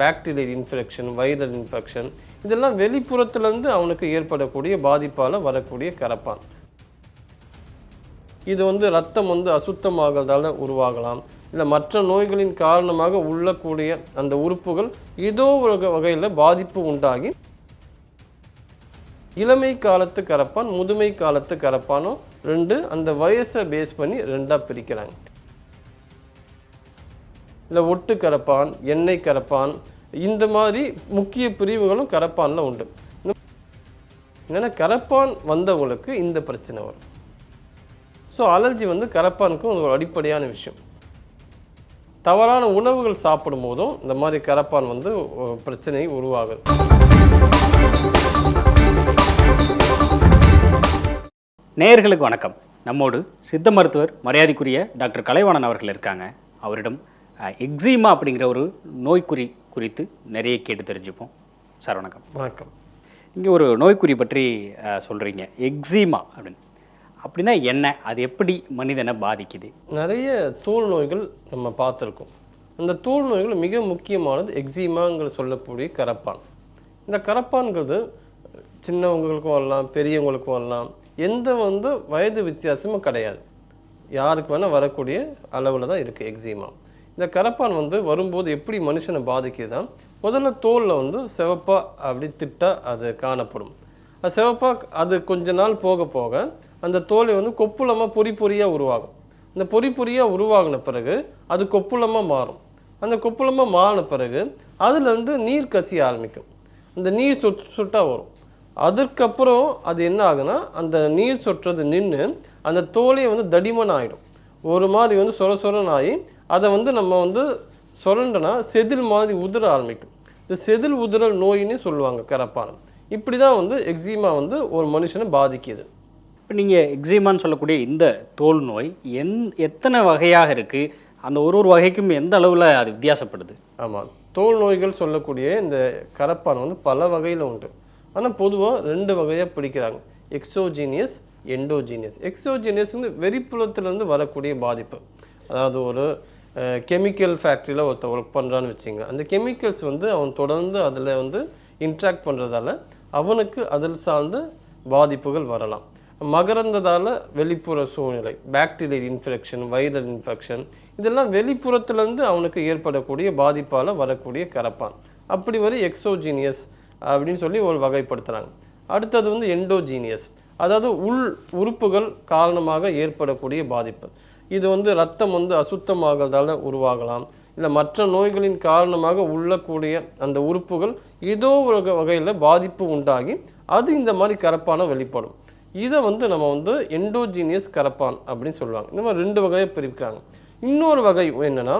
Bacterial infection viral infection இதெல்லாம் வெளிப்புறத்துலேருந்து அவனுக்கு ஏற்படக்கூடிய பாதிப்பால் வரக்கூடிய கரப்பான். இது வந்து ரத்தம் வந்து அசுத்தமாகிறதால உருவாகலாம். இல்லை மற்ற நோய்களின் காரணமாக உள்ளக்கூடிய அந்த உறுப்புகள் ஏதோ ஒரு வகையில் பாதிப்பு உண்டாகி இளமை காலத்து கரப்பான் முதுமை காலத்து கரப்பானோ ரெண்டு அந்த வயசை பேஸ் பண்ணி ரெண்டாக பிரிக்கிறாங்க. இல்லை ஒட்டு கரப்பான் எண்ணெய் கரப்பான் இந்த மாதிரி முக்கிய பிரிவுகளும் கரப்பானில் உண்டு. என்னென்னா கரப்பான் வந்தவங்களுக்கு இந்த பிரச்சனை வரும். ஸோ அலர்ஜி வந்து கரப்பானுக்கும் ஒரு அடிப்படையான விஷயம். தவறான உணவுகள் சாப்பிடும் போதும் இந்த மாதிரி கரப்பான் வந்து பிரச்சனை உருவாகுது. நேயர்களுக்கு வணக்கம். நம்மோடு சித்த மருத்துவர் மரியாதைக்குரிய டாக்டர் கலைவாணன் அவர்கள் இருக்காங்க. அவரிடம் எக்ஸிமா அப்படிங்கிற ஒரு நோய்க்குறி குறித்து நிறைய கேட்டு தெரிஞ்சுப்போம். சார் வணக்கம். வணக்கம். இங்கே ஒரு நோய்க்குறி பற்றி சொல்கிறீங்க எக்ஸிமா அப்படின்னு. அப்படின்னா என்ன? அது எப்படி மனிதனை பாதிக்குது? நிறைய தோல் நோய்கள் நம்ம பார்த்துருக்கோம். அந்த தோல் நோய்கள் மிக முக்கியமானது எக்ஸிமாங்கிற சொல்லக்கூடிய கரப்பான். இந்த கரப்பான்கிறது சின்னவங்களுக்கும் வரலாம் பெரியவங்களுக்கும் வரலாம். எந்த வந்து வயது வித்தியாசமும் கிடையாது. யாருக்கு வேணால் வரக்கூடிய அளவில் தான் இருக்குது எக்ஸிமா இந்த கரப்பான் வந்து வரும்போது எப்படி மனுஷனை பாதிக்குதுன்னா முதல்ல தோலில் வந்து சிவப்பாக அப்படி திட்டா அது காணப்படும். அது சிவப்பாக அது கொஞ்ச நாள் போக போக அந்த தோலை வந்து கொப்புளமாக பொறி பொறியாக உருவாகும். இந்த பொறி பொறியாக உருவாகின பிறகு அது கொப்புளமாக மாறும். அந்த கொப்புளமாக மாறின பிறகு அதுலேருந்து நீர் கசிய ஆரம்பிக்கும். அந்த நீர் சொட் சொட்டாக வரும். அதுக்கப்புறம் அது என்ன ஆகுனா அந்த நீர் சொட்டுறது நின்று அந்த தோலையை வந்து தடிமன் ஆகிடும் ஒரு மாதிரி வந்து சொர சொரன்னு ஆகி அதை வந்து நம்ம வந்து சொரண்டனா செதில் மாதிரி உதிர ஆரம்பிக்கும். இந்த செதில் உதிரல் நோயின்னு சொல்லுவாங்க கரப்பானம். இப்படி தான் வந்து எக்ஸிமா வந்து ஒரு மனுஷனை பாதிக்குது. இப்போ நீங்கள் எக்ஸிமான்னு சொல்லக்கூடிய இந்த தோல் நோய் என் எத்தனை வகையாக இருக்குது அந்த ஒரு ஒரு வகைக்கும் எந்த அளவில் அது வித்தியாசப்படுது? ஆமாம் தோல் நோய்கள் சொல்லக்கூடிய இந்த கரப்பான் வந்து பல வகையில் உண்டு. ஆனால் பொதுவாக ரெண்டு வகையாக பிடிக்கிறாங்க எக்ஸோஜீனியஸ் எண்டோஜீனியஸ். எக்ஸோஜீனியஸ் வந்து வெளிப்புறத்துலேருந்து வரக்கூடிய பாதிப்பு. அதாவது ஒரு கெமிக்கல் ஃபேக்ட்ரியில் ஒருத்தர் ஒர்க் பண்ணுறான்னு வச்சுங்க அந்த கெமிக்கல்ஸ் வந்து அவன் தொடர்ந்து அதில் வந்து இன்ட்ராக்ட் பண்ணுறதால அவனுக்கு அதில் சார்ந்த பாதிப்புகள் வரலாம். மகரந்ததால் வெளிப்புற சூழ்நிலை பாக்டீரியல் இன்ஃபெக்ஷன் வைரல் இன்ஃபெக்ஷன் இதெல்லாம் வெளிப்புறத்துலேருந்து அவனுக்கு ஏற்படக்கூடிய பாதிப்பால் வரக்கூடிய கரப்பான். அப்படி வரை எக்ஸோஜீனியஸ் அப்படின்னு சொல்லி ஒரு வகைப்படுத்துகிறாங்க அடுத்தது வந்து எண்டோஜீனியஸ் அதாவது உள் உறுப்புகள் காரணமாக ஏற்படக்கூடிய பாதிப்பு. இது வந்து ரத்தம் வந்து அசுத்தமாகிறதால உருவாகலாம். இல்லை மற்ற நோய்களின் காரணமாக உள்ளக்கூடிய அந்த உறுப்புகள் ஏதோ ஒரு வகையில் பாதிப்பு உண்டாகி அது இந்த மாதிரி கரப்பான வெளிப்படும். இதை வந்து நம்ம வந்து எண்டோஜீனியஸ் கரப்பான் அப்படின்னு சொல்லுவாங்க. இந்த மாதிரி ரெண்டு வகையை பிரிக்கிறாங்க. இன்னொரு வகை என்னன்னா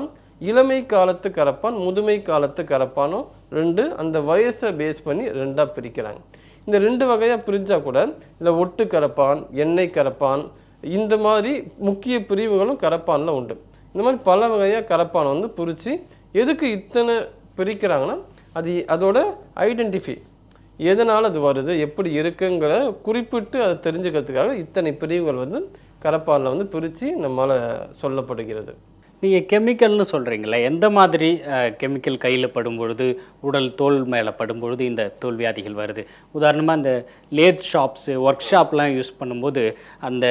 இளமை காலத்து கரப்பான் முதுமை காலத்து கரப்பானும் ரெண்டு அந்த வயசை பேஸ் பண்ணி ரெண்டாக பிரிக்கிறாங்க. இந்த ரெண்டு வகையாக பிரிஞ்சால் கூட இந்த ஒட்டு கரப்பான் எண்ணெய் கரப்பான் இந்த மாதிரி முக்கிய பிரிவுகளும் கரப்பானில் உண்டு. இந்த மாதிரி பல வகையாக கரப்பானை வந்து பிரித்து எதுக்கு இத்தனை பிரிக்கிறாங்கன்னா அது அதோட ஐடென்டிஃபை எதனால் அது வருது எப்படி இருக்குங்கிற குறிப்பிட்டு அதை தெரிஞ்சுக்கிறதுக்காக இத்தனை பிரிவுகள் வந்து கரப்பானில் வந்து பிரித்து நம்மளால் சொல்லப்படுகிறது. நீங்கள் கெமிக்கல்னு சொல்கிறீங்களே எந்த மாதிரி கெமிக்கல் கையில் படும்பொழுது உடல் தோல் மேலே படும்பொழுது இந்த தோல் வியாதிகள் வருது? உதாரணமாக இந்த லேத் ஷாப்ஸு ஒர்க் ஷாப்லாம் யூஸ் பண்ணும்போது அந்த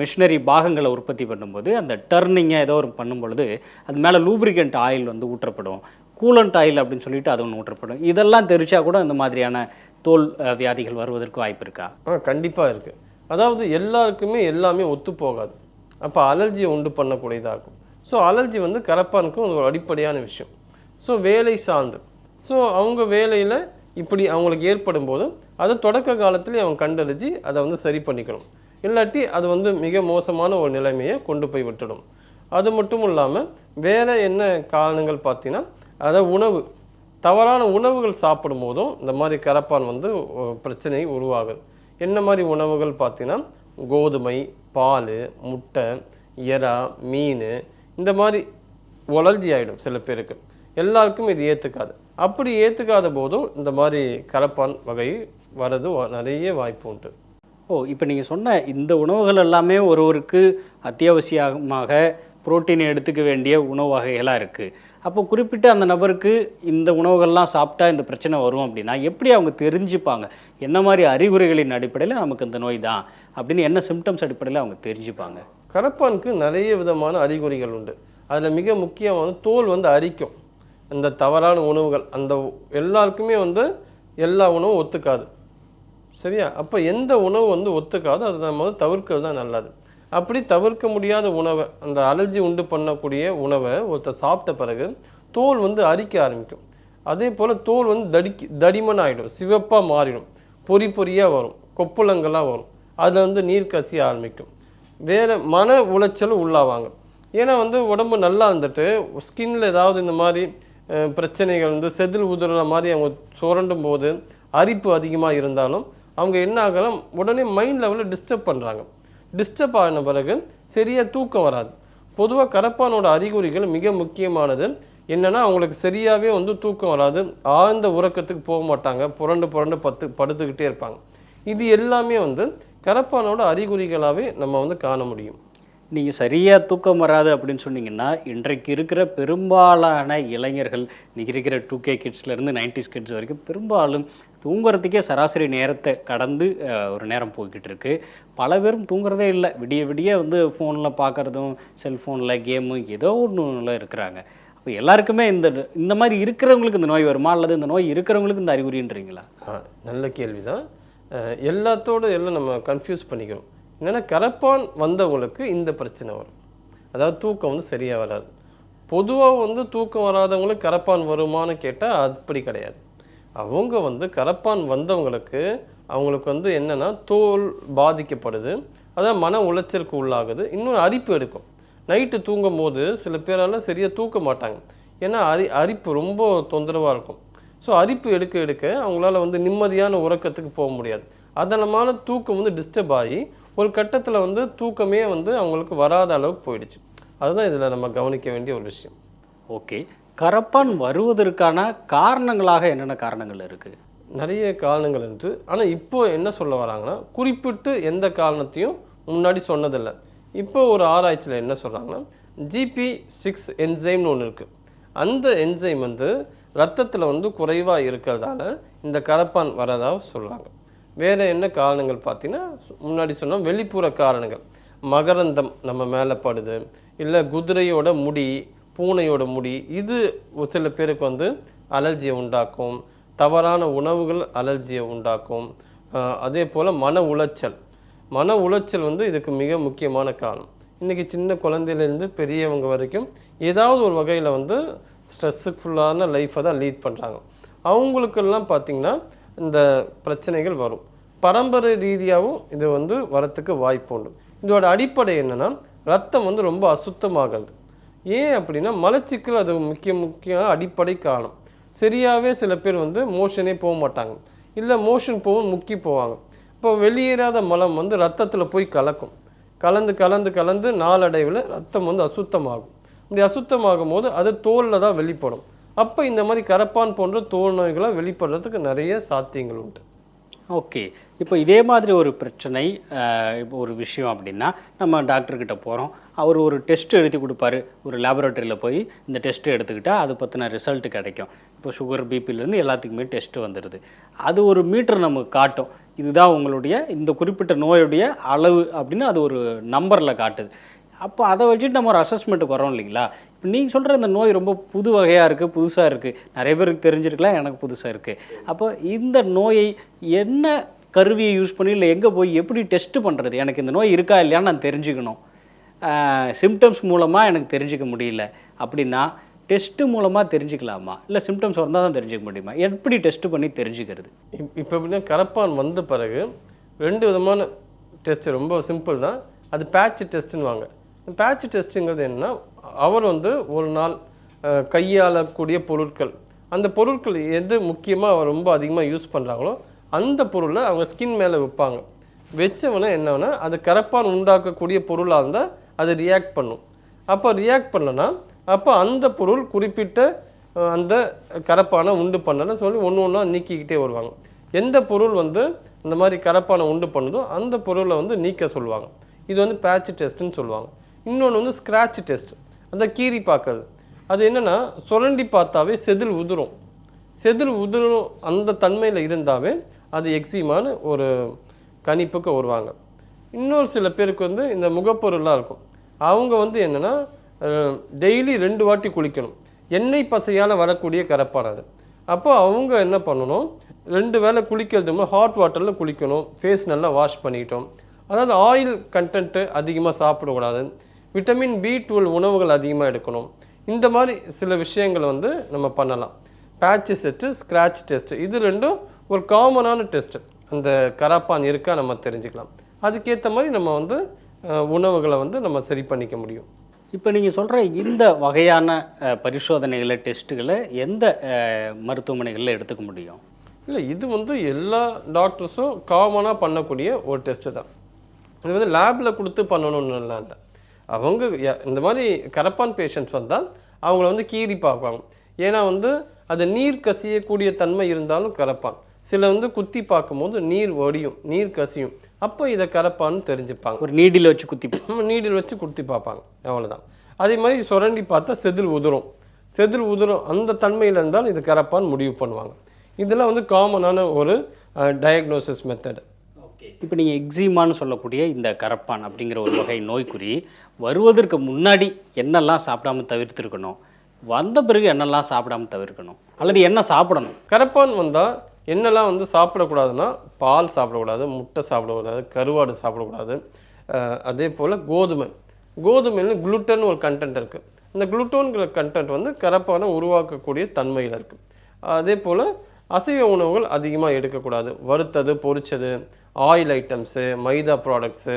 மிஷினரி பாகங்களை உற்பத்தி பண்ணும்போது அந்த டர்னிங்கை ஏதோ ஒரு பண்ணும்பொழுது அது மேலே லூப்ரிகண்ட் ஆயில் வந்து ஊற்றப்படும். கூலண்ட் ஆயில் அப்படின்னு சொல்லிட்டு அது ஒன்று ஊற்றப்படும். இதெல்லாம் தெரிச்சா கூட இந்த மாதிரியான தோல் வியாதிகள் வருவதற்கு வாய்ப்பு இருக்கா? ஆ கண்டிப்பாக இருக்குது அதாவது எல்லாருக்குமே எல்லாமே ஒத்து போகாது அப்போ அலர்ஜியை உண்டு பண்ணக்கூடியதாக இருக்கும். ஸோ அலர்ஜி வந்து கரப்பானுக்கும் ஒரு அடிப்படையான விஷயம். ஸோ வேலை சார்ந்து. ஸோ அவங்க வேலையில் இப்படி அவங்களுக்கு ஏற்படும் போது அதை தொடக்க காலத்திலே அவங்க கண்டறிஞ்சு அதை வந்து சரி பண்ணிக்கணும். இல்லாட்டி அது வந்து மிக மோசமான ஒரு நிலைமையை கொண்டு போய் விட்டுடும். அது மட்டும் இல்லாமல் வேறு என்ன காரணங்கள் பார்த்தீங்கன்னா அதை உணவு தவறான உணவுகள் சாப்பிடும் போதும் இந்த மாதிரி கரப்பான் வந்து பிரச்சனை உருவாகுது. என்ன மாதிரி உணவுகள் பார்த்தீங்கன்னா கோதுமை பால் முட்டை எறா மீன் இந்த மாதிரி ஒலர்ஜி ஆகிடும் சில பேருக்கு. எல்லாருக்கும் இது ஏற்றுக்காது அப்படி ஏற்றுக்காத போதும் இந்த மாதிரி கரப்பான் வகை வர்றது நிறைய வாய்ப்பு உண்டு. ஓ இப்போ நீங்கள் சொன்ன இந்த உணவுகள் எல்லாமே ஒருவருக்கு அத்தியாவசியமாக புரோட்டீன் எடுத்துக்க வேண்டிய உணவு வகைகளாக இருக்குது அப்போ குறிப்பிட்ட அந்த நபருக்கு இந்த உணவுகள்லாம் சாப்பிட்டா இந்த பிரச்சனை வரும் அப்படின்னா எப்படி அவங்க தெரிஞ்சுப்பாங்க? என்ன மாதிரி அறிகுறிகளின் அடிப்படையில் நமக்கு இந்த நோய் தான் அப்படின்னு என்ன சிம்டம்ஸ் அடிப்படையில் அவங்க தெரிஞ்சுப்பாங்க? கரப்பானுக்கு நிறைய விதமான அறிகுறிகள் உண்டு. அதில் மிக முக்கியமான தோல் வந்து அரிக்கும். இந்த தவறான உணவுகள் அந்த எல்லாருக்குமே வந்து எல்லா உணவும் ஒத்துக்காது. சரியா? அப்போ எந்த உணவு வந்து ஒத்துக்காதோ அதை நம்ம தவிர்க்கிறது தான் நல்லது. அப்படி தவிர்க்க முடியாத உணவை அந்த அலர்ஜி உண்டு பண்ணக்கூடிய உணவை ஒருத்தர் சாப்பிட்ட பிறகு தோல் வந்து அரிக்க ஆரம்பிக்கும். அதே போல் தோல் வந்து தடிக்கி தடிமன் ஆகிடும் சிவப்பாக மாறிடும் பொறி பொறியாக வரும் கொப்புளங்களாக வரும். அதில் வந்து நீர் கசிய ஆரம்பிக்கும். வேறு மன உளைச்சலும் உள்ளாவாங்க. ஏன்னா வந்து உடம்பு நல்லா இருந்துட்டு ஸ்கின்ல ஏதாவது இந்த மாதிரி பிரச்சனைகள் வந்து செதில் உதிர்ற மாதிரி அவங்க சுரண்டும் போது அரிப்பு அதிகமாக இருந்தாலும் அவங்க என்ன ஆகலாம் உடனே மைண்ட் லெவலில் டிஸ்டர்ப் பண்ணுறாங்க டிஸ்டர்ப் ஆன பிறகு சரியாக தூக்கம் வராது. பொதுவாக கரப்பானோட அறிகுறிகள் மிக முக்கியமானது. என்னென்னா அவங்களுக்கு சரியாகவே வந்து தூக்கம் வராது. ஆழ்ந்த உறக்கத்துக்கு போக மாட்டாங்க. புரண்டு புரண்டு பத்து படுத்துக்கிட்டே இருப்பாங்க. இது எல்லாமே வந்து கரப்பானோட அறிகுறிகளாகவே நம்ம வந்து காண முடியும். நீங்கள் சரியாக தூக்கம் வராது அப்படின்னு சொன்னீங்கன்னா இன்றைக்கு இருக்கிற பெரும்பாலான இளைஞர்கள் இன்றைக்கி இருக்கிற டூ கே கிட்ஸ்லேருந்து நைன்டிஸ் கிட்ஸ் வரைக்கும் பெரும்பாலும் தூங்குறதுக்கே சராசரி நேரத்தை கடந்து ஒரு நேரம் போய்கிட்டு இருக்கு பல பேரும் தூங்குறதே இல்லை. விடிய விடிய வந்து ஃபோனில் பார்க்குறதும் செல்ஃபோனில் கேமு ஏதோ ஒன்றுல இருக்கிறாங்க. அப்போ எல்லாருக்குமே இந்த இந்த மாதிரி இருக்கிறவங்களுக்கு இந்த நோய் வருமா? அல்லது இந்த நோய் இருக்கிறவங்களுக்கு இந்த அறிகுறின்றீங்களா? நல்ல கேள்வி தான் எல்லாத்தோட எல்லாம் நம்ம கன்ஃபியூஸ் பண்ணிக்கிறோம். என்னென்னா கரப்பான் வந்தவங்களுக்கு இந்த பிரச்சனை வரும். அதாவது தூக்கம் வந்து சரியாக வராது. பொதுவாக வந்து தூக்கம் வராதவங்களுக்கு கரப்பான் வருமான்னு கேட்டால் அப்படி கிடையாது. அவங்க வந்து கரப்பான் வந்தவங்களுக்கு அவங்களுக்கு வந்து என்னென்னா தோல் பாதிக்கப்படுது அதான் மன உளைச்சலுக்கு உள்ளாகுது இன்னொரு அரிப்பு எடுக்கும். நைட்டு தூங்கும் போது சில பேரால் சரியாக தூக்க மாட்டாங்க. ஏன்னா அரி அரிப்பு ரொம்ப தொந்தரவாக இருக்கும். ஸோ அரிப்பு எடுக்க எடுக்க அவங்களால வந்து நிம்மதியான உறக்கத்துக்கு போக முடியாது. அதனமான தூக்கம் வந்து டிஸ்டர்ப் ஆகி ஒரு கட்டத்தில் வந்து தூக்கமே வந்து அவங்களுக்கு வராத அளவுக்கு போயிடுச்சு. அதுதான் இதில் நம்ம கவனிக்க வேண்டிய ஒரு விஷயம். ஓகே கரப்பான் வருவதற்கான காரணங்களாக என்னென்ன காரணங்கள் இருக்குது நிறைய காரணங்கள் இருக்கு. ஆனால் இப்போ என்ன சொல்ல வராங்கன்னா குறிப்பிட்டு எந்த காரணத்தையும் முன்னாடி சொன்னதில்லை. இப்போ ஒரு ஆராய்ச்சியில் என்ன சொல்கிறாங்கன்னா ஜிபி சிக்ஸ் என்சைம்னு ஒன்று இருக்குது அந்த என்சைம் வந்து ரத்தத்தில் வந்து குறைவாக இருக்கிறதால இந்த கரப்பான் வரதாக சொல்கிறாங்க வேறு என்ன காரணங்கள் பார்த்தீங்கன்னா முன்னாடி சொன்ன வெளிப்புற காரணங்கள். மகரந்தம் நம்ம மேலே படுது. இல்லை குதிரையோட முடி பூனையோட முடி இது ஒரு சில பேருக்கு வந்து அலர்ஜியை உண்டாக்கும் தவறான உணவுகள் அலர்ஜியை உண்டாக்கும். அதே போல் மன உளைச்சல். மன உளைச்சல் வந்து இதுக்கு மிக முக்கியமான காரணம். இன்றைக்கி சின்ன குழந்தையிலேருந்து பெரியவங்க வரைக்கும் ஏதாவது ஒரு வகையில் வந்து ஸ்ட்ரெஸ்ஸுஃபுல்லான லைஃப்பை தான் லீட் பண்ணுறாங்க அவங்களுக்கெல்லாம் பார்த்திங்கன்னா இந்த பிரச்சனைகள் வரும். பரம்பரை ரீதியாகவும் இது வந்து வரத்துக்கு வாய்ப்பு உண்டு. இதோட அடிப்படை என்னென்னா ரத்தம் வந்து ரொம்ப அசுத்தமாகுது. ஏன் அப்படின்னா மலச்சிக்கல் அது முக்கிய முக்கிய அடிப்படை காரணம். சரியாகவே சில பேர் வந்து மோஷனே போக மாட்டாங்க. இல்லை மோஷன் போகும் முக்கி போவாங்க. இப்போ வெளியேறாத மலம் வந்து ரத்தத்தில் போய் கலக்கும். கலந்து கலந்து கலந்து நாளடைவில் ரத்தம் வந்து அசுத்தமாகும். இப்படி அசுத்தமாகும் போது அது தோலில் தான் வெளிப்படும். அப்போ இந்த மாதிரி கரப்பான் போன்ற தோல் நோய்களாக வெளிப்படுறதுக்கு நிறைய சாத்தியங்கள் உண்டு. ஓகே. இப்போ இதே மாதிரி ஒரு பிரச்சனை இப்போ ஒரு விஷயம் அப்படின்னா நம்ம டாக்டர்கிட்ட போகிறோம் அவர் ஒரு டெஸ்ட் எழுதி கொடுப்பாரு. ஒரு லேபரேட்டரியில் போய் இந்த டெஸ்ட்டு எடுத்துக்கிட்டால் அது பற்றின ரிசல்ட் கிடைக்கும். இப்போ சுகர் பிபிலேருந்து எல்லாத்துக்குமே டெஸ்ட்டு வந்துடுது அது ஒரு மீட்டர் நமக்கு காட்டும். இதுதான் உங்களுடைய இந்த குறிப்பிட்ட நோயுடைய அளவு அப்படின்னு அது ஒரு நம்பரில் காட்டுது. அப்போ அதை வச்சுட்டு நம்ம ஒரு அசஸ்மெண்ட்டுக்கு வரோம் இல்லைங்களா? இப்போ நீங்கள் சொல்கிற இந்த நோய் ரொம்ப புது வகையாக இருக்குது புதுசாக இருக்குது நிறைய பேருக்கு தெரிஞ்சிருக்கலாம் எனக்கு புதுசாக இருக்குது அப்போ இந்த நோயை என்ன கருவியை யூஸ் பண்ணி இல்லை எங்கே போய் எப்படி டெஸ்ட்டு பண்ணுறது எனக்கு இந்த நோய் இருக்கா இல்லையான்னு நான் தெரிஞ்சுக்கணும். சிம்டம்ஸ் மூலமாக எனக்கு தெரிஞ்சுக்க முடியல. அப்படின்னா டெஸ்ட்டு மூலமாக தெரிஞ்சுக்கலாமா? இல்லை சிம்டம்ஸ் வந்தால் தான் தெரிஞ்சுக்க முடியுமா? எப்படி டெஸ்ட்டு பண்ணி தெரிஞ்சுக்கிறது? இப்போ எப்படின்னா கரப்பான் வந்த பிறகு ரெண்டு விதமான டெஸ்ட் ரொம்ப சிம்பிள் தான். அது பேட்ச் டெஸ்ட்டுன்னு வாங்க. பேட்ச் டெஸ்ட்டுங்கிறது என்னன்னா அவர் வந்து ஒரு நாள் கையாளக்கூடிய பொருட்கள். அந்த பொருட்கள் எது முக்கியமாக அவர் ரொம்ப அதிகமாக யூஸ் பண்ணுறாங்களோ அந்த பொருளை அவங்க ஸ்கின் மேலே வைப்பாங்க. வச்சவொன்னே என்னன்னா அது கரப்பான் உண்டாக்கக்கூடிய பொருளாக இருந்தால் அது ரியாக்ட் பண்ணும். அப்போ ரியாக்ட் பண்ணலன்னா அப்போ அந்த பொருள் குறிப்பிட்ட அந்த கரப்பானை உண்டு பண்ணலை சொல்லி ஒன்று ஒன்றா நீக்கிக்கிட்டே வருவாங்க. எந்த பொருள் வந்து இந்த மாதிரி கரப்பானை உண்டு பண்ணுதோ அந்த பொருளை வந்து நீக்க சொல்லுவாங்க. இது வந்து பேட்ச் டெஸ்ட்டுன்னு சொல்லுவாங்க. இன்னொன்று வந்து ஸ்க்ராட்ச் டெஸ்ட் அந்த கீறி பார்க்கறது. அது என்னென்னா சுரண்டி பார்த்தாவே செதில் உதிரும். செதில் உதிரும் அந்த தன்மையில் இருந்தாவே அது எக்ஸிமான்னு ஒரு கணிப்புக்கு வருவாங்க. இன்னொரு சில பேருக்கு வந்து இந்த முகப்பொருளாக இருக்கும். அவங்க வந்து என்னென்னா டெய்லி ரெண்டு வாட்டி குளிக்கணும். எண்ணெய் பசையால் வரக்கூடிய கரப்பான் அது. அவங்க என்ன பண்ணணும் ரெண்டு வேளை குளிக்கிறது ஹாட் வாட்டரில் குளிக்கணும் ஃபேஸ் நல்லா வாஷ் பண்ணிக்கிட்டோம் அதாவது ஆயில் கண்டென்ட்டு அதிகமாக சாப்பிடக்கூடாது. விட்டமின் பி டுவெல் உணவுகள் அதிகமாக எடுக்கணும். இந்த மாதிரி சில விஷயங்களை வந்து நம்ம பண்ணலாம். பேட்ச் செட்டு ஸ்க்ராட்ச் டெஸ்ட்டு இது ரெண்டும் ஒரு காமனான டெஸ்ட்டு அந்த கராப்பான் இருக்கா நம்ம தெரிஞ்சுக்கலாம். அதுக்கேற்ற மாதிரி நம்ம வந்து உணவுகளை வந்து நம்ம சரி பண்ணிக்க முடியும். இப்போ நீங்கள் சொல்கிற இந்த வகையான பரிசோதனைகளை டெஸ்ட்டுகளை எந்த மருத்துவமனைகளில் எடுத்துக்க முடியும்? இல்லை இது வந்து எல்லா டாக்டர்ஸும் காமனாக பண்ணக்கூடிய ஒரு டெஸ்ட்டு தான். இது வந்து லேபில் கொடுத்து பண்ணணும்னு இல்லை. அவங்க இந்த மாதிரி கரப்பான் பேஷண்ட்ஸ் வந்தால் அவங்கள வந்து கீறி பார்ப்பாங்க. ஏன்னா வந்து அது நீர் கசியக்கூடிய தன்மை இருந்தாலும் கரப்பான். சில வந்து குத்தி பார்க்கும்போது நீர் வடியும் நீர் கசியும். அப்போ இதை கரப்பான்னு தெரிஞ்சுப்பாங்க. ஒரு நீடில் வச்சு குத்தி நீடில் வச்சு குத்தி பார்ப்பாங்க. அவ்வளவுதான். அதே மாதிரி சுரண்டி பார்த்தா செதில் உதிரும். செதில் உதிரும். அந்த தன்மையில் இருந்தால் இது கரப்பான் முடிவு பண்ணுவாங்க. இதெல்லாம் வந்து காமனான ஒரு டயக்னோசிஸ் மெத்தட் இப்போ நீங்கள் எக்ஸிமான்னு சொல்லக்கூடிய இந்த கரப்பான் அப்படிங்கிற ஒரு வகை நோய்க்குறி வருவதற்கு முன்னாடி என்னெல்லாம் சாப்பிடாம தவிர்த்திருக்கணும்? வந்த பிறகு என்னெல்லாம் சாப்பிடாம தவிர்க்கணும்? அல்லது என்ன சாப்பிடணும்? கரப்பான் வந்தால் என்னெல்லாம் வந்து சாப்பிடக்கூடாதுன்னா பால் சாப்பிடக்கூடாது முட்டை சாப்பிடக்கூடாது கருவாடு சாப்பிடக்கூடாது. அதே போல் கோதுமை. கோதுமையில் குளுட்டன் ஒரு கண்டென்ட் இருக்குது இந்த குளுட்டோன்கிற கண்டென்ட் வந்து கரப்பான உருவாக்கக்கூடிய தன்மையில் இருக்குது அதே போல் அசைவ உணவுகள் அதிகமாக எடுக்கக்கூடாது. வறுத்தது பொரித்தது ஆயில் ஐட்டம்ஸு மைதா ப்ராடக்ட்ஸு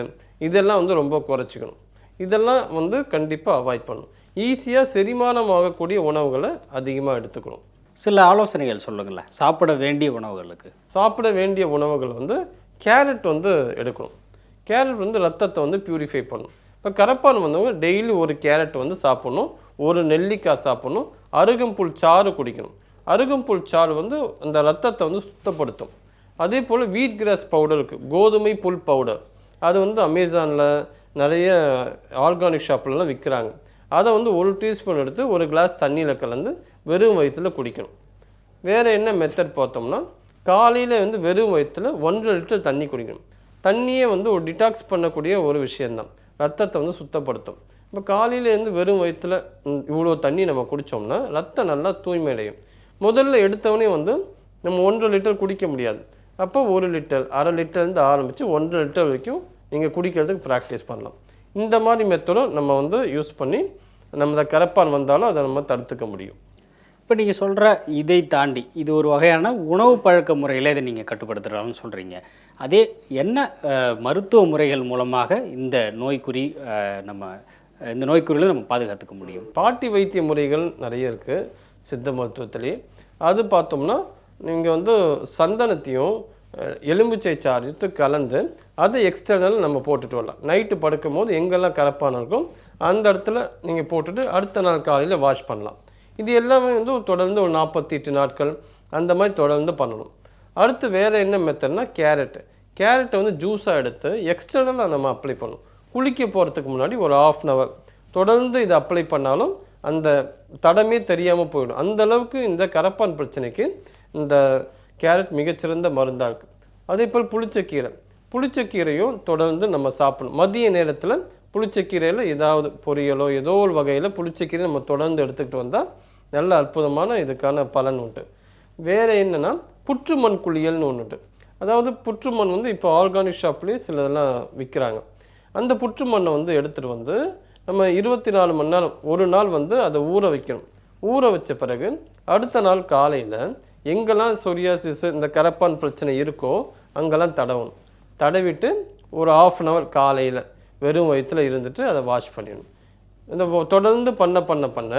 இதெல்லாம் வந்து ரொம்ப குறைச்சிக்கணும். இதெல்லாம் வந்து கண்டிப்பாக அவாய்ட் பண்ணணும். ஈஸியாக செரிமானம் ஆகக்கூடிய உணவுகளை அதிகமாக எடுத்துக்கணும். சில ஆலோசனைகள் சொல்லுங்களேன். சாப்பிட வேண்டிய உணவுகளுக்கு. சாப்பிட வேண்டிய உணவுகள் வந்து கேரட் வந்து எடுக்கணும். கேரட் வந்து ரத்தத்தை வந்து பியூரிஃபை பண்ணும். இப்போ கரப்பான் வந்தவங்க டெய்லி ஒரு கேரட் வந்து சாப்பிடணும். ஒரு நெல்லிக்காய் சாப்பிடணும். அருகம்புல் சாறு குடிக்கணும். அருகம்புல் சாறு வந்து அந்த ரத்தத்தை வந்து சுத்தப்படுத்தும். அதே போல் வீட் கிராஸ் பவுடர் இருக்குது கோதுமை புல் பவுடர் அது வந்து அமேசானில் நிறைய ஆர்கானிக் ஷாப்லலாம் விற்கிறாங்க அதை வந்து ஒரு டீஸ்பூன் எடுத்து ஒரு கிளாஸ் தண்ணியில் கலந்து வெறும் வயிற்றில் குடிக்கணும். வேறு என்ன மெத்தட் பார்த்தோம்னா காலையில் வந்து வெறும் வயிற்றில் ஒன்றரை லிட்டர் தண்ணி குடிக்கணும். தண்ணியே வந்து ஒரு டிடாக்ஸ் பண்ணக்கூடிய ஒரு விஷயந்தான் ரத்தத்தை வந்து சுத்தப்படுத்தும். இப்போ காலையிலேருந்து வெறும் வயிற்றில் இவ்வளோ தண்ணி நம்ம குடித்தோம்னா ரத்தம் நல்லா தூய்மையடையும் முதல்ல எடுத்தவனே வந்து நம்ம ஒன்றரை லிட்டர் குடிக்க முடியாது. அப்போ ஒரு லிட்டர் அரை லிட்டர்லேருந்து ஆரம்பித்து ஒன்றரை லிட்டர் வரைக்கும் நீங்கள் குடிக்கிறதுக்கு ப்ராக்டிஸ் பண்ணலாம். இந்த மாதிரி மெத்தடும் நம்ம வந்து யூஸ் பண்ணி நம்ம கரப்பான் வந்தாலும் அதை நம்ம தடுத்துக்க முடியும். இப்போ நீங்கள் சொல்கிற இதை தாண்டி இது ஒரு வகையான உணவு பழக்க முறையில் இதை நீங்கள் கட்டுப்படுத்துகிறாங்கன்னு சொல்கிறீங்க அதே என்ன மருத்துவ முறைகள் மூலமாக இந்த நோய்க்குறி நம்ம இந்த நோய்க்குறிகளை நம்ம பாதுகாத்துக்க முடியும்? பாட்டி வைத்திய முறைகள் நிறைய இருக்குது சித்த மருத்துவத்திலே அது பார்த்தோம்னா நீங்கள் வந்து சந்தனத்தையும் எலும்புச்சை எலுமிச்சை கலந்து அதை எக்ஸ்டர்னல் நம்ம போட்டுட்டு வரலாம். நைட்டு படுக்கும் போது எங்கெல்லாம் கரப்பான இருக்கும் அந்த இடத்துல நீங்கள் போட்டுட்டு அடுத்த நாள் காலையில் வாஷ் பண்ணலாம். இது எல்லாமே வந்து ஒரு தொடர்ந்து ஒரு நாற்பத்தி எட்டு நாட்கள் அந்த மாதிரி தொடர்ந்து பண்ணணும். அடுத்து வேறு என்ன மெத்தட்னா கேரட்டு கேரட்டை வந்து ஜூஸாக எடுத்து எக்ஸ்டர்னலாக நம்ம அப்ளை பண்ணணும். குளிக்க போகிறதுக்கு முன்னாடி ஒரு ஆஃப் அன் ஹவர் தொடர்ந்து இதை அப்ளை பண்ணாலும் அந்த தடமே தெரியாமல் போயிடும். அந்த அளவுக்கு இந்த கரப்பான் பிரச்சனைக்கு இந்த கேரட் மிகச்சிறந்த மருந்தாக இருக்குது அதே போல் புளிச்சக்கீரை புளிச்சக்கீரையும் தொடர்ந்து நம்ம சாப்பிடணும். மதிய நேரத்தில் புளிச்சக்கீரையில் ஏதாவது பொரியலோ ஏதோ ஒரு வகையில் புளிச்சக்கீரை நம்ம தொடர்ந்து எடுத்துக்கிட்டு வந்தால் நல்ல அற்புதமான இதுக்கான பலன் உண்டு. வேறு என்னென்னா புற்றுமண் குளியல்னு ஒன்று உண்டு அதாவது புற்றுமண் வந்து இப்போ ஆர்கானிக் ஷாப்லேயே சிலதெல்லாம் விற்கிறாங்க அந்த புற்றுமண்ணை வந்து எடுத்துகிட்டு வந்து நம்ம இருபத்தி நாலு மணி நேரம் ஒரு நாள் வந்து அதை ஊற வைக்கணும். ஊற வச்ச பிறகு அடுத்த நாள் காலையில் எங்கெல்லாம் சொரியாசிஸ் இந்த கரப்பான் பிரச்சனை இருக்கோ அங்கெல்லாம் தடவணும். தடவிட்டு ஒரு ஆஃப் அன் ஹவர் காலையில் வெறும் வயிற்றில் இருந்துட்டு அதை வாஷ் பண்ணிடணும். இந்த தொடர்ந்து பண்ண பண்ண பண்ண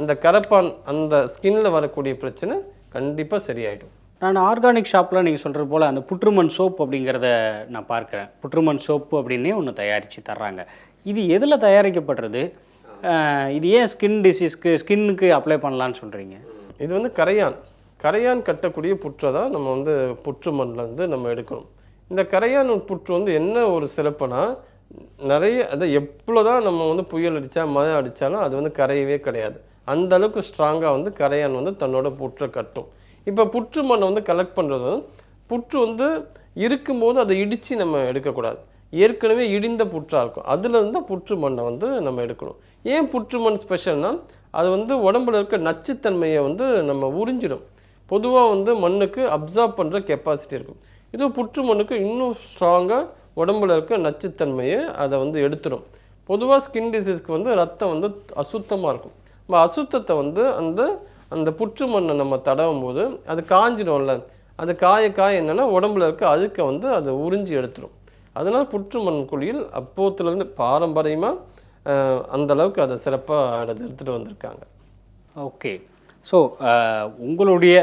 அந்த கரப்பான் அந்த ஸ்கின்ல வரக்கூடிய பிரச்சனை கண்டிப்பாக சரியாயிடும். நான் ஆர்கானிக் ஷாப்பில் நீங்கள் சொல்கிறது போல் அந்த புற்றுமண் சோப் அப்படிங்கிறத நான் பார்க்குறேன். புற்றுமண் சோப்பு அப்படின்னே ஒன்று தயாரித்து தர்றாங்க. இது எதில் தயாரிக்கப்படுறது? இது ஏன் ஸ்கின் டிசீஸ்க்கு ஸ்கின்னுக்கு அப்ளை பண்ணலான்னு சொல்கிறீங்க இது வந்து கரையான். கரையான் கட்டக்கூடிய புற்றை தான் நம்ம வந்து புற்று மண்ணில் வந்து நம்ம எடுக்கணும். இந்த கரையான் புற்று வந்து என்ன ஒரு சிறப்புனா நிறைய அதை எவ்வளோ தான் நம்ம வந்து புயல் அடித்தா மழை அடித்தாலும் அது வந்து கரையவே கிடையாது. அந்த அளவுக்கு ஸ்ட்ராங்காக வந்து கரையான் வந்து தன்னோட புற்றை கட்டும். இப்போ புற்று மண்ணை வந்து கலெக்ட் பண்ணுறது வந்து புற்று வந்து இருக்கும்போது அதை இடித்து நம்ம எடுக்கக்கூடாது. ஏற்கனவே இடிந்த புற்றாக இருக்கும். அதில் இருந்தால் புற்று மண்ணை வந்து நம்ம எடுக்கணும். ஏன் புற்று மண் ஸ்பெஷல்னால் அது வந்து உடம்புல இருக்க நச்சுத்தன்மையை வந்து நம்ம உறிஞ்சிடும். பொதுவாக வந்து மண்ணுக்கு அப்சார்ப் பண்ணுற கெப்பாசிட்டி இருக்கும். இது புற்று மண்ணுக்கு இன்னும் ஸ்ட்ராங்காக உடம்புல இருக்க நச்சுத்தன்மையை அதை வந்து எடுத்துடும். பொதுவாக ஸ்கின் டிசீஸ்க்கு வந்து ரத்தம் வந்து அசுத்தமாக இருக்கும். நம்ம அசுத்தத்தை வந்து அந்த அந்த புற்று மண்ணை நம்ம தடவும் போது அது காஞ்சிடும்ல. அது காய காய என்னென்னா உடம்புல இருக்க அழுக்கை வந்து அதை உறிஞ்சி எடுத்துடும் அதனால் புற்று மண் குழியில் அப்போத்துலேருந்து பாரம்பரியமாக அந்த அளவுக்கு அதை சிறப்பாக அதை எடுத்துகிட்டு வந்திருக்காங்க. ஓகே. ஸோ உங்களுடைய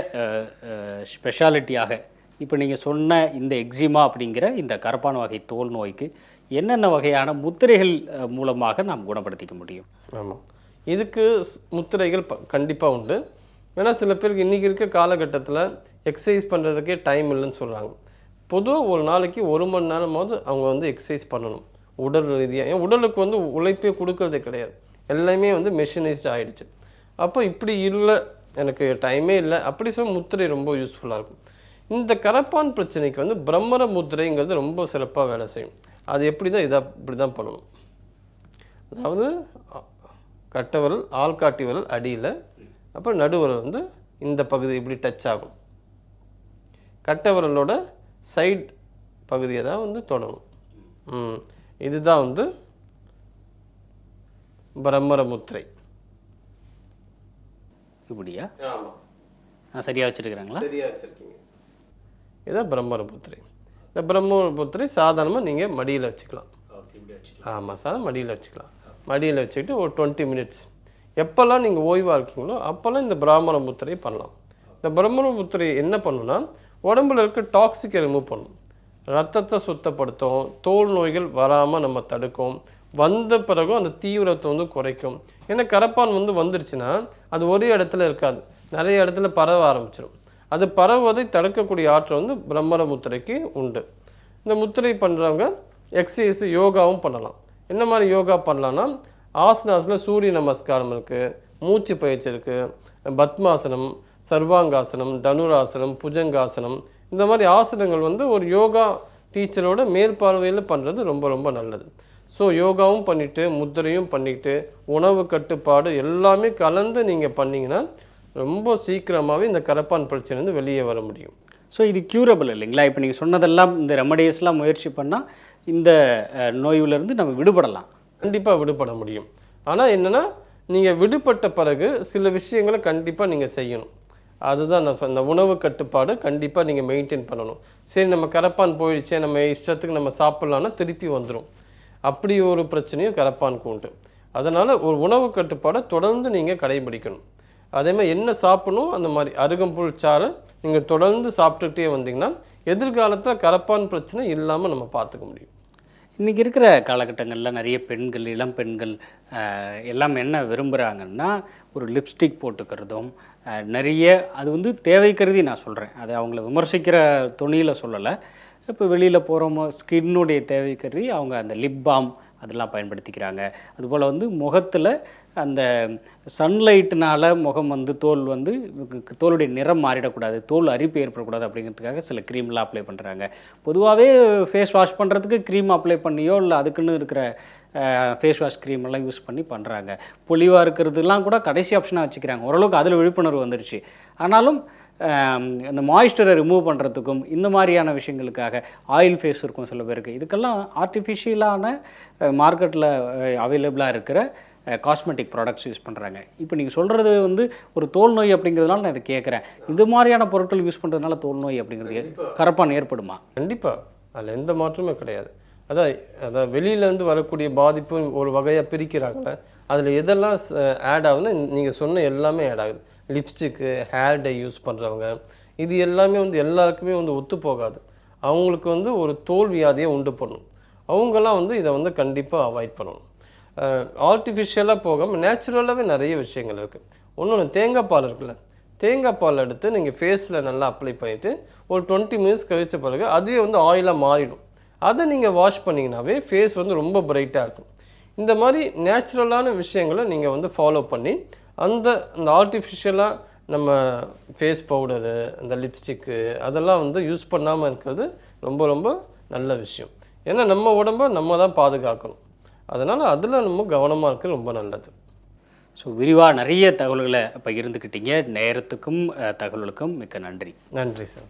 ஸ்பெஷாலிட்டியாக இப்போ நீங்கள் சொன்ன இந்த எக்ஸிமா அப்படிங்கிற இந்த கரப்பான் வகை தோல் நோய்க்கு என்னென்ன வகையான முத்திரைகள் மூலமாக நாம் குணப்படுத்திக்க முடியும்? ஆமாம் இதுக்கு ஸ்- முத்திரைகள் ப கண்டிப்பாக உண்டு. ஏன்னா சில பேருக்கு இன்றைக்கி இருக்க காலகட்டத்தில் எக்ஸசைஸ் பண்ணுறதுக்கே டைம் இல்லைன்னு சொல்கிறாங்க பொதுவாக ஒரு நாளைக்கு ஒரு மணி நேரமாவது அவங்க வந்து எக்ஸசைஸ் பண்ணணும். உடல் ரீதியாக ஏன் உடலுக்கு வந்து உழைப்பே கொடுக்கறதே கிடையாது. எல்லாமே வந்து மெஷினைஸ்ட் ஆகிடுச்சு அப்போ இப்படி இல்லை எனக்கு டைமே இல்லை. அப்படி சொல்ல முத்திரை ரொம்ப யூஸ்ஃபுல்லாக இருக்கும். இந்த கரப்பான் பிரச்சனைக்கு வந்து பிரம்மர முத்திரைங்கிறது ரொம்ப சிறப்பாக வேலை செய்யும். அது எப்படி தான் இதாக இப்படி தான் பண்ணணும். அதாவது கட்டவிரல் ஆள்காட்டி விரல் அடியில் அப்புறம் நடுவிரல் வந்து இந்த பகுதி இப்படி டச் ஆகும். கட்டவிரலோட சைடு பகுதியை தான் வந்து தொடணும் ம். இதுதான் வந்து பிரம்மர முத்திரை. இப்படியா? ஆமாம் நான் சரியாக வச்சுருக்குறாங்களா? சரியாக வச்சுருக்கீங்க. இதான் பிரம்மர முத்திரை. இந்த பிரம்மர முத்திரை சாதாரணமாக நீங்கள் மடியில் வச்சுக்கலாம். ஆமாம் சார் மடியில் வச்சுக்கலாம். மடியில் வச்சுக்கிட்டு ஒரு டுவெண்ட்டி மினிட்ஸ் எப்போல்லாம் நீங்கள் ஓய்வாக இருக்கீங்களோ அப்போல்லாம் இந்த பிராமண முத்திரை பண்ணலாம். இந்த பிரம்மண முத்திரை என்ன பண்ணுன்னா உடம்புல இருக்க டாக்ஸிக்கை ரிமூவ் பண்ணும். ரத்தத்தை சுத்தப்படுத்தும் தோல் நோய்கள் வராமல் நம்ம தடுக்கும். வந்த பிறகும் அந்த தீவிரத்தை வந்து குறைக்கும். ஏன்னா கரப்பான் வந்து வந்துருச்சுன்னா அது ஒரே இடத்துல இருக்காது. நிறைய இடத்துல பரவ ஆரம்பிச்சிடும் அது பரவுவதை தடுக்கக்கூடிய ஆற்றல் வந்து பிரம்மர முத்திரைக்கு உண்டு. இந்த முத்திரை பண்ணுறவங்க எக்ஸசைஸ் யோகாவும் பண்ணலாம். என்ன மாதிரி யோகா பண்ணலான்னா ஆசனாஸில் சூரிய நமஸ்காரம் இருக்குது மூச்சு பயிற்சி இருக்குது பத்மாசனம் சர்வாங்காசனம் தனுராசனம் புஜங்காசனம் இந்த மாதிரி ஆசனங்கள் வந்து ஒரு யோகா டீச்சரோட மேற்பார்வையில் பண்ணுறது ரொம்ப ரொம்ப நல்லது. ஸோ யோகாவும் பண்ணிவிட்டு முத்திரையும் பண்ணிட்டு உணவு கட்டுப்பாடு எல்லாமே கலந்து நீங்கள் பண்ணிங்கன்னா ரொம்ப சீக்கிரமாகவே இந்த கரப்பான் பிரச்சனைலேருந்து வெளியே வர முடியும். ஸோ இது க்யூரபிள் இல்லைங்களா? இப்போ நீங்கள் சொன்னதெல்லாம் இந்த ரெமடிஸ்லாம் முயற்சி பண்ணால் இந்த அஹ், நோயிலிருந்து நம்ம விடுபடலாம். கண்டிப்பாக விடுபட முடியும். ஆனால் என்னென்னா நீங்கள் விடுபட்ட பிறகு சில விஷயங்களை கண்டிப்பாக நீங்கள் செய்யணும். அதுதான் நான் இந்த உணவு கட்டுப்பாடு கண்டிப்பாக நீங்கள் மெயின்டைன் பண்ணணும். சரி நம்ம கரப்பான் போயிடுச்சே நம்ம இஷ்டத்துக்கு நம்ம சாப்பிட்லான்னா திருப்பி வந்துடும் அப்படி ஒரு பிரச்சனையும் கரப்பானுக்கு உண்டு. அதனால் ஒரு உணவு கட்டுப்பாடை தொடர்ந்து நீங்கள் கடைபிடிக்கணும். அதே மாதிரி என்ன சாப்பிடணும் அந்த மாதிரி அருகம்புல் சாறு நீங்கள் தொடர்ந்து சாப்பிட்டுக்கிட்டே வந்தீங்கன்னா எதிர்காலத்தில் கரப்பான் பிரச்சனை இல்லாமல் நம்ம பார்த்துக்க முடியும். இன்றைக்கி இருக்கிற காலகட்டங்களில் நிறைய பெண்கள் இளம் பெண்கள் எல்லாம் என்ன விரும்புகிறாங்கன்னா ஒரு லிப்ஸ்டிக் போட்டுக்கிறதும் நிறைய அது வந்து தேவை கருதி நான் சொல்கிறேன் அது அவங்கள விமர்சிக்கிற துணியில் சொல்லலை. இப்போ வெளியில் போகிறோமோ ஸ்கின்னுடைய தேவை கருதி அவங்க அந்த லிப் பாம் அதெல்லாம் பயன்படுத்திக்கிறாங்க. அதுபோல் வந்து முகத்தில் அந்த சன்லைட்னால முகம் வந்து தோல் வந்து தோலுடைய நிறம் மாறிடக்கூடாது தோல் அரிப்பு ஏற்படக்கூடாது அப்படிங்கிறதுக்காக சில க்ரீம்லாம் அப்ளை பண்ணுறாங்க பொதுவாகவே ஃபேஸ் வாஷ் பண்ணுறதுக்கு க்ரீம் அப்ளை பண்ணியோ இல்லை அதுக்குன்னு இருக்கிற ஃபேஸ் வாஷ் க்ரீம் எல்லாம் யூஸ் பண்ணி பண்ணுறாங்க பொலிவாக இருக்கிறதுலாம் கூட கடைசி ஆப்ஷனாக வச்சுக்கிறாங்க. ஓரளவுக்கு அதில் விழிப்புணர்வு வந்துருச்சு. ஆனாலும் அந்த இந்த மாய்ஸ்டரை ரிமூவ் பண்ணுறதுக்கும் இந்த மாதிரியான விஷயங்களுக்காக ஆயில் ஃபேஸ் இருக்கும் சில பேருக்கு. இதுக்கெல்லாம் ஆர்டிஃபிஷியலான மார்க்கெட்டில் அவைலபிளாக இருக்கிற காஸ்மெட்டிக் ப்ராடக்ட்ஸ் யூஸ் பண்ணுறாங்க இப்போ நீங்கள் சொல்கிறது வந்து ஒரு தோல் நோய் அப்படிங்கிறதுனால நான் இதை கேட்குறேன். இது மாதிரியான பொருட்கள் யூஸ் பண்ணுறதுனால தோல் நோய் அப்படிங்கிறது கரப்பான் ஏற்படுமா? கண்டிப்பாக அதில் எந்த மாற்றமே கிடையாது. அதான் அதான் வெளியிலேருந்து வரக்கூடிய பாதிப்பு ஒரு வகையாக பிரிக்கிறாங்களே அதில் எதெல்லாம் ஆட் ஆகுதுன்னா நீங்கள் சொன்ன எல்லாமே ஆட் ஆகுது. லிப்ஸ்டிக்கு ஹேர் டை யூஸ் பண்ணுறவங்க இது எல்லாமே வந்து எல்லாருக்குமே வந்து ஒத்து போகாது. அவங்களுக்கு வந்து ஒரு தோல் வியாதியை உண்டு பண்ணும். அவங்கெல்லாம் வந்து இதை வந்து கண்டிப்பாக அவாய்ட் பண்ணணும். ஆர்டிஃபிஷியலாக போகாமல் நேச்சுரலாகவே நிறைய விஷயங்கள் இருக்குது ஒன்று தேங்காய் பால் இருக்குல்ல தேங்காய் பால் எடுத்து நீங்கள் ஃபேஸில் நல்லா அப்ளை பண்ணிவிட்டு ஒரு டுவெண்ட்டி மினிட்ஸ் கழிச்ச பிறகு அதுவே வந்து ஆயிலாக மாறிடும். அதை நீங்கள் வாஷ் பண்ணிங்கனாவே ஃபேஸ் வந்து ரொம்ப பிரைட்டாக இருக்கும். இந்த மாதிரி நேச்சுரலான விஷயங்களை நீங்கள் வந்து ஃபாலோ பண்ணி அந்த அந்த ஆர்டிஃபிஷியலாக நம்ம ஃபேஸ் பவுடரு அந்த லிப்ஸ்டிக்கு அதெல்லாம் வந்து யூஸ் பண்ணாமல் இருக்கிறது ரொம்ப ரொம்ப நல்ல விஷயம். ஏன்னா நம்ம உடம்ப நம்ம தான் பாதுகாக்கணும். அதனால் அதில் நம்ம கவனமாக இருக்கிறது ரொம்ப நல்லது. ஸோ விரிவாக நிறைய தகவல்களை பகிர்ந்துக்கிட்டீங்க நேரத்துக்கும் அஹ், தகவலுக்கும் மிக்க நன்றி. நன்றி சார்.